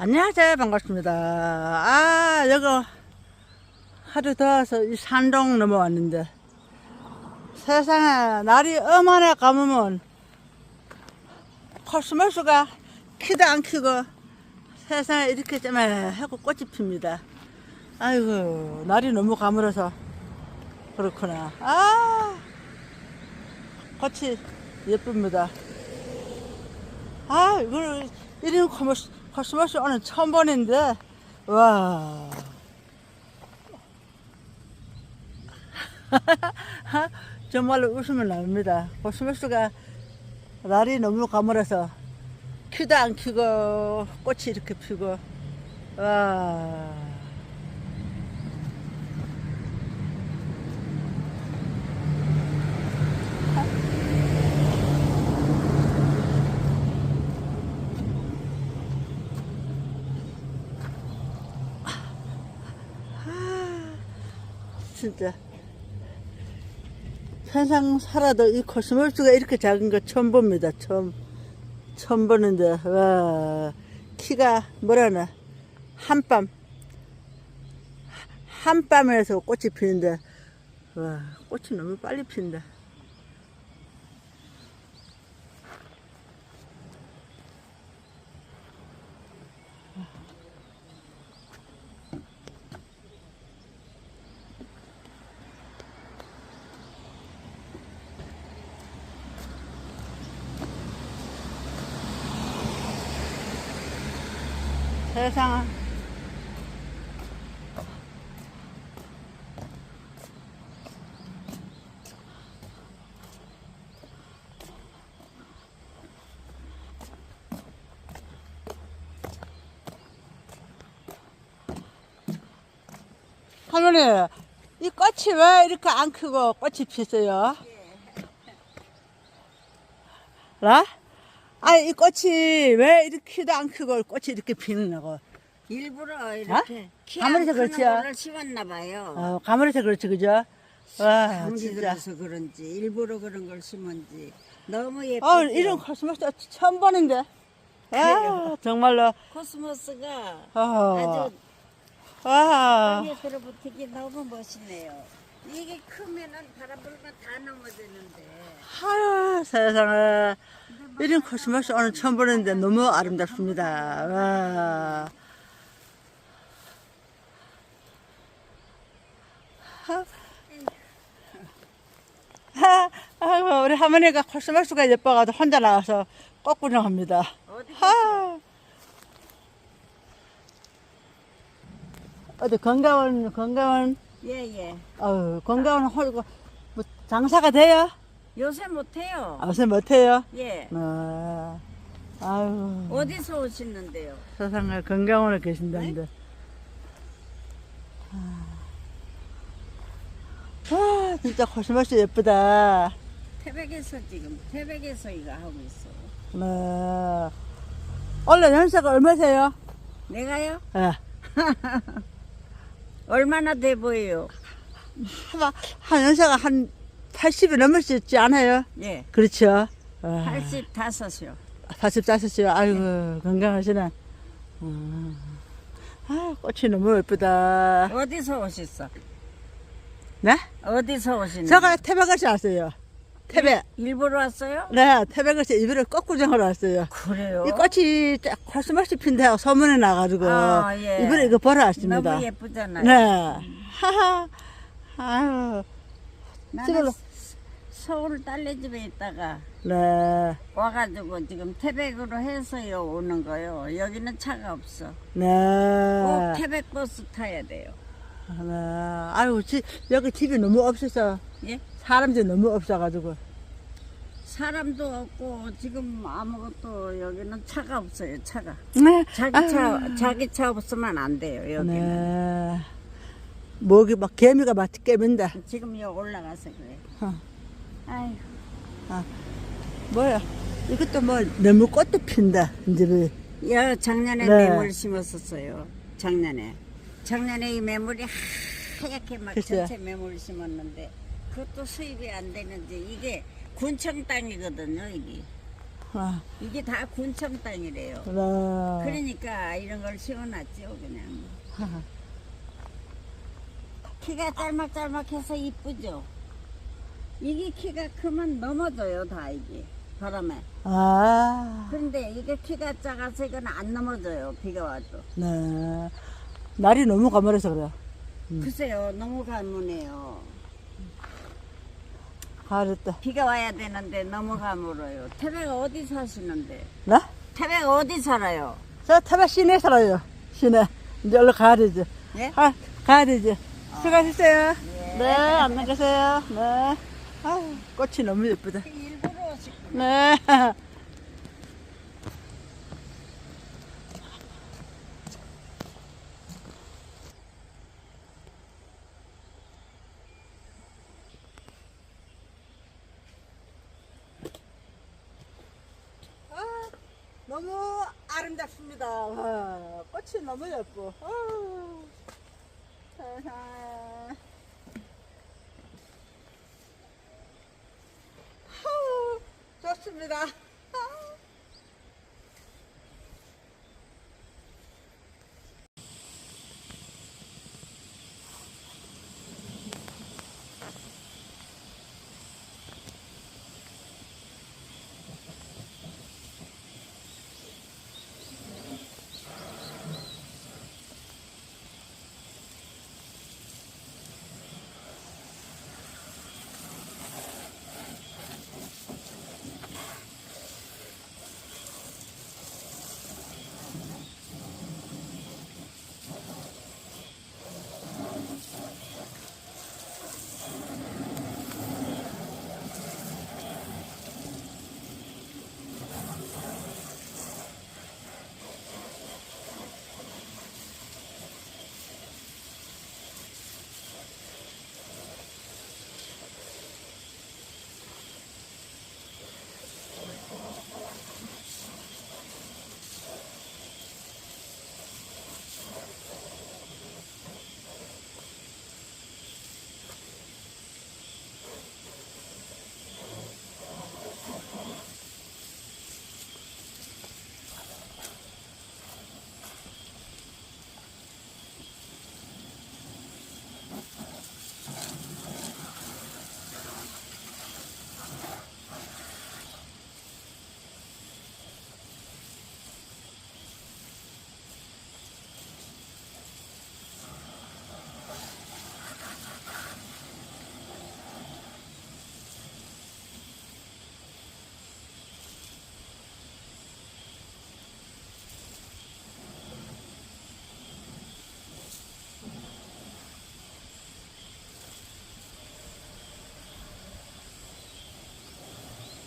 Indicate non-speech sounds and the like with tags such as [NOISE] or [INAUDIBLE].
안녕하세요. 반갑습니다. 아, 여기 하루 더워서 이 산동 넘어왔는데 세상에 날이 어마나 감으면 코스모스가 키도 안 키고 세상에 이렇게 쩌매하고 꽃이 핍니다. 아이고, 날이 너무 가물어서 그렇구나. 아, 꽃이 예쁩니다. 아, 이걸, 이런 코스모스, 코스모스 오늘 처음 보는데, 와. [LAUGHS] 정말로 웃으면 나옵니다. 코스모스가 날이 너무 가물어서 키도 안 키고 꽃이 이렇게 피고, 와. 진짜. 세상 살아도 이 코스모스가 이렇게 작은 거 처음 봅니다. 처음, 처음 보는데, 와, 키가 뭐라나, 한밤, 한밤에서 꽃이 피는데, 와, 꽃이 너무 빨리 핀다. 세상은 할머니 이 꽃이 왜 이렇게 안 크고 꽃이 피어요? 라? 아니 이 꽃이 왜 이렇게도 안 크고 꽃이 이렇게 피느냐고 일부러 이렇게 키 아무리 안서 크는 그렇지요. 거를 심었나 봐요. 어, 가물에서 그렇지 그죠? 와 감기 진짜 들어서 그런지 일부러 그런 걸 심은지 너무 예쁘죠. 어 이런 코스모스 처음 보는데 아 정말로 코스모스가 어, 아주 와 땅에 들어붙기 너무 멋있네요. 이게 크면은 바람 불면 다 넘어지는데. 아 세상에. 이런 코스모스 오늘 처음 보는데 너무 아름답습니다. 와. 아, 아이고, 우리 할머니가 코스모스가 예뻐가지고 혼자 나와서 꽃 구경합니다. 어디 하. 어디 건강원 건강원 예 예. 어 건강원 홀고 뭐 장사가 돼요? 요새 못해요. 아, 요새 못해요? 예. 어, 아유 어디서 오시는데요? 세상에 건강원에 계신다는데. 와 진짜 코스모스 예쁘다. 태백에서 지금 태백에서 이거 하고 있어. 네. 원래 연세가 얼마세요? 내가요? 예. [LAUGHS] 얼마나 돼 보여요? 아마 한 연세가 한 80이 넘으시지 않아요? 예. 그렇죠. 어, 85이요. 85이요. 아이고, 건강하시네. 어. 아, 꽃이 너무 예쁘다. 어디서 오셨어? 네? 어디서 오시는? 제가 태백에서 왔어요. 태백. 일부러 왔어요? 네, 태백에서 이번에 꽃구경하러 왔어요. 그래요? 이 꽃이 딱 코스모스 핀다고 소문이 나가지고 아, 예. 이번에 이거 보러 왔습니다. 너무 예쁘잖아요. 네. 하하. 아유. 나는. 서울 딸네 집에 있다가 네. 와가지고 지금 태백으로 해서요 오는 거요. 여기는 차가 없어. 네. 꼭 태백 버스 타야 돼요. 네. 아유, 지, 여기 집이 너무 없어서 예? 사람들이 너무 없어가지고. 사람도 없고 지금 아무것도 여기는 차가 없어요. 차가. 네. 자기 차 자기 차 없으면 안 돼요. 여기는. 네. 목이 막 개미가 막 깨민다. 지금 여기 올라가서 그래. 어. 아이고. 뭐야? 이것도 뭐 너무 꽃도 핀다. 이제 뭐. 야 작년에 네. 매물 심었었어요. 작년에. 작년에 이 매물이 하얗게 막 글쎄요. 전체 매물 심었는데 그것도 수입이 안 되는지 이게 군청 땅이거든요. 이게 아, 이게 다 군청 땅이래요. 그래. 그러니까 이런 걸 심어놨죠 그냥. [LAUGHS] 키가 짤막짤막해서 이쁘죠. 이게 키가 크면 넘어져요 다 이게 바람에. 아, 그런데 이게 키가 작아서 이건 안 넘어져요 비가 와도. 네. 날이 너무 가물어서 그래. 음. 글쎄요 너무 가무네요. 가을했다. 비가 와야 되는데 너무 가물어요. 태백 어디 사시는데? 나? 태백 어디 살아요? 저 타바 시내 살아요. 시내. 이제 얼른 가야 되지. 예? 가, 가야 되지. 수고하셨어요. 예. 네, 안녕 가세요. 네. 아유, 꽃이 너무 예쁘다. 일부러 오시. 네. [LAUGHS] 너무 아름답습니다. 와, 꽃이 너무 예뻐. 아, 좋습니다.